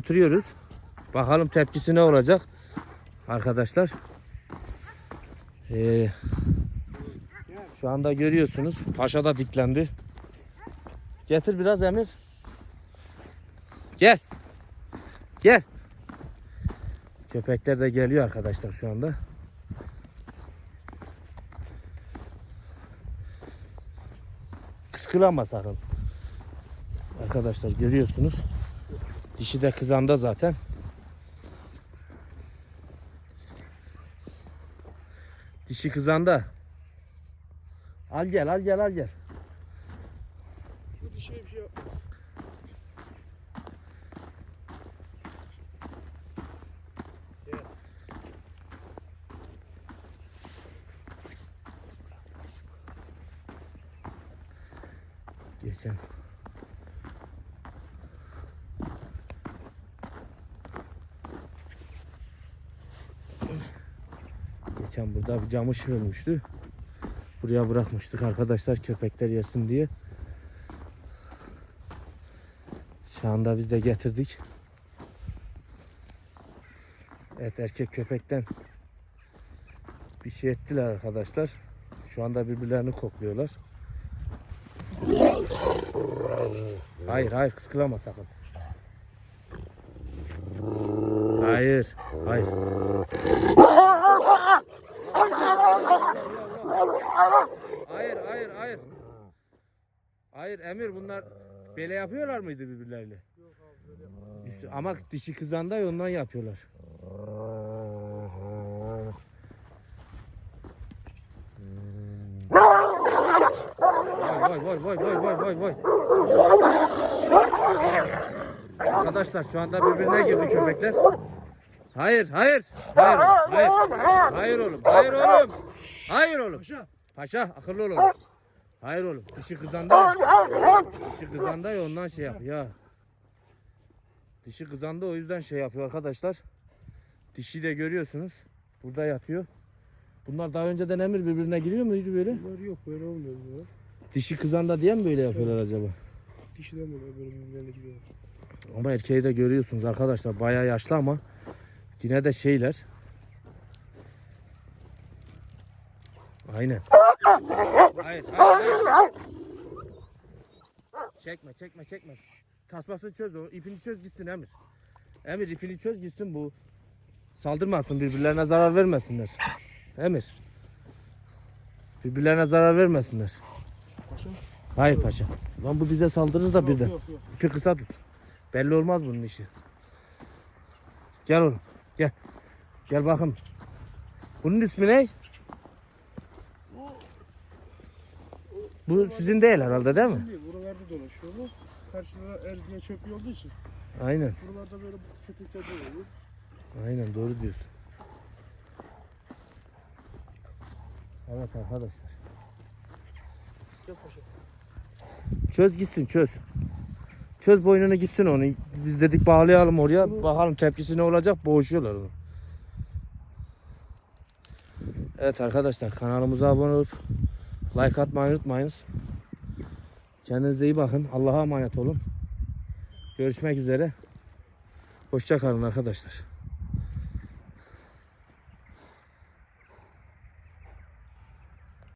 Götürüyoruz. Bakalım tepkisi ne olacak arkadaşlar. Ee, şu anda görüyorsunuz. Paşa da diklendi. Getir biraz Emir. Gel. Gel. Köpekler de geliyor arkadaşlar şu anda. Kıskılama sakın. Arkadaşlar görüyorsunuz. Dişi de kızanda zaten. Dişi kızanda. Al gel al gel al gel. Şu dişiye bir şey yap. Geçen. Geçen burada bir camış ölmüştü. Buraya bırakmıştık arkadaşlar köpekler yesin diye. Şu anda biz de getirdik. Evet erkek köpekten bir şey ettiler arkadaşlar. Şu anda birbirlerini kokluyorlar. Hayır hayır kıskılama sakın. Hayır hayır hayır hayır. Hayır Emir bunlar böyle yapıyorlar mıydı birbirleriyle? Üstü- Ama dişi kızanda ondan yapıyorlar. Vay vay vay vay vay vay vay. Arkadaşlar şu anda birbirine girdi köpekler. Hayır, hayır. Hayır, hayır. Hayır oğlum, hayır oğlum. Hayır oğlum. Paşa. Paşa akıllı ol. Hayır oğlum. Dişi kızanda. Dişi kızanda ya ondan şey yapıyor. Ya. Dişi kızanda o yüzden şey yapıyor arkadaşlar. Dişi de görüyorsunuz. Burada yatıyor. Bunlar daha önceden emir birbirine giriyor muydu böyle? Bunlar yok böyle olmuyor bunlar. Dişi kızanda diye mi böyle yapıyorlar acaba? Dişiden böyle böyle birbirlerine giriyorlar. Ama erkeği de görüyorsunuz arkadaşlar. Bayağı yaşlı ama yine de şeyler. Aynen. Hayır, hayır, hayır. Çekme, çekme, çekme. Tasmasını çöz o. ipini çöz gitsin Emir. Emir ipini çöz gitsin bu. Saldırmasın birbirlerine zarar vermesinler. Emir. Birbirlerine zarar vermesinler. Paşa. Hayır paşa. Lan bu bize saldırır da birden. İpi kısa tut. Belli olmaz bunun işi. Gel oğlum. Gel. Gel bakın. Bunun ismi ne? Bu sizin değil herhalde değil mi? Şimdi buralarda dolaşıyor bu. Karşıda Erzurum'a çöplüğü olduğu için. Aynen. Buralarda böyle çöplükler oluyor. Aynen doğru diyorsun. Evet arkadaşlar. Çöz gitsin çöz. Çöz boynunu gitsin onu. Biz dedik bağlayalım oraya. Bakalım tepkisi ne olacak. Boğuşuyorlar onu. Evet arkadaşlar kanalımıza abone olup like atmayı unutmayınız. Kendinize iyi bakın. Allah'a emanet olun. Görüşmek üzere. Hoşça kalın arkadaşlar.